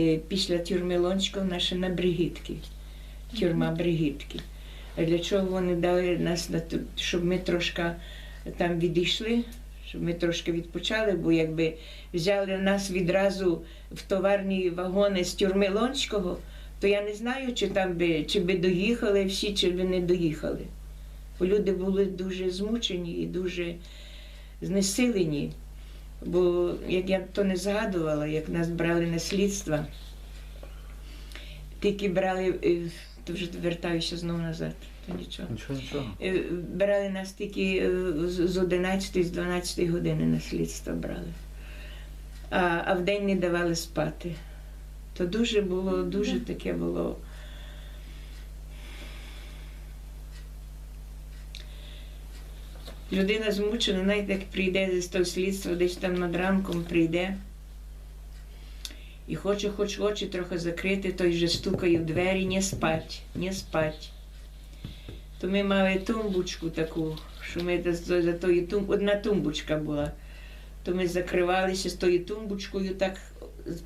Е, Після тюрми Лонського наша на Бригітки, тюрма Бригітки. Для чого вони дали нас на ту- щоб ми трошки там відійшли, щоб ми трошки відпочали, бо якби взяли нас відразу в товарні вагони з тюрми Лонського, то я не знаю, чи там би, чи би доїхали всі, чи би не доїхали. Бо люди були дуже змучені і дуже знесилені. Бо як я то не згадувала, як нас брали на слідство, тільки брали, е, то вже вертаюся знову назад, то нічого. Нічого, нічого. Е, Брали нас тільки е, з з 11 з 12 години на слідство брали. А, а вдень не давали спати. То дуже було, дуже таке було. Людина змучена, знаєте, як прийде з того слідства, десь там над ранком прийде. І хоче, хоч очі трохи закрити, той вже стукає в двері, не спать, не спать. То ми мали тумбочку таку, що ми за тою тум... одна тумбочка була. То ми закривалися з тою тумбочкою, так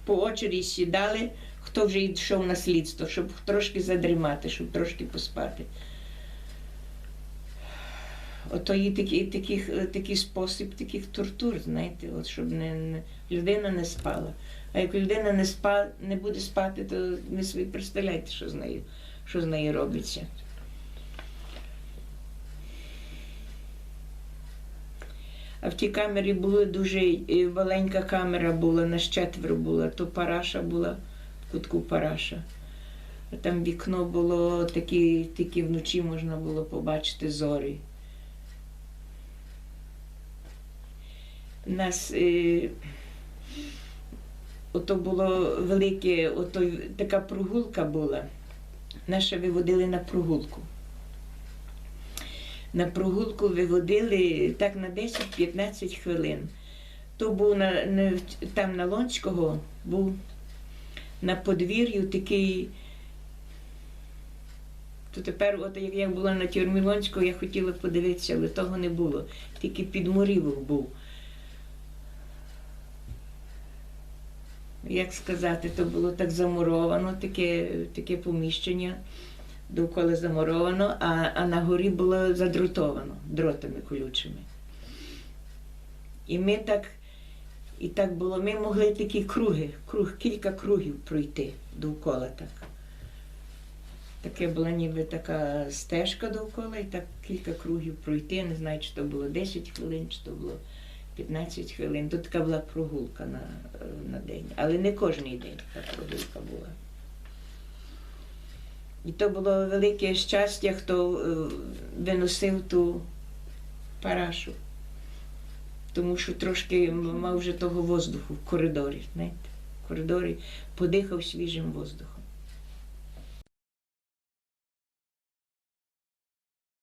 по очері сідали, хто вже йшов на слідство, щоб трошки задрімати, щоб трошки поспати. Ото є такий, таких, такий спосіб таких тортур, знаєте, от, щоб не, не, людина не спала. А як людина не, спа, не буде спати, то ви собі представляєте, що з нею, що з нею робиться. А в тій камері була дуже е, маленька камера була, на четверо була, то параша була, в кутку параша. Там вікно було такі, тільки вночі можна було побачити зорі. Нас е, ото було велике, ото така прогулка була. Наша виводили на прогулку. На прогулку виводили так на 10-15 хвилин. То був на, на, там на Лонського був на подвір'ю такий. То тепер, от як я була на тюрмі Лонського, я хотіла подивитися, але того не було. Тільки підмурівок був. Як сказати, то було так замуровано, таке, таке поміщення довкола замуровано, а, а на горі було задротовано дротами колючими. І ми так, і так було, ми могли такі круги, круг, кілька кругів пройти довкола так. Таке була ніби така стежка довкола, і так кілька кругів пройти. Я не знаю, чи то було 10 хвилин, чи то було 15 хвилин. Тут така була прогулка на, на день. Але не кожен день така прогулка була. І то було велике щастя, хто е, виносив ту парашу. Тому що трошки мав вже того воздуху в коридорі, знаєте, в коридорі подихав свіжим воздухом.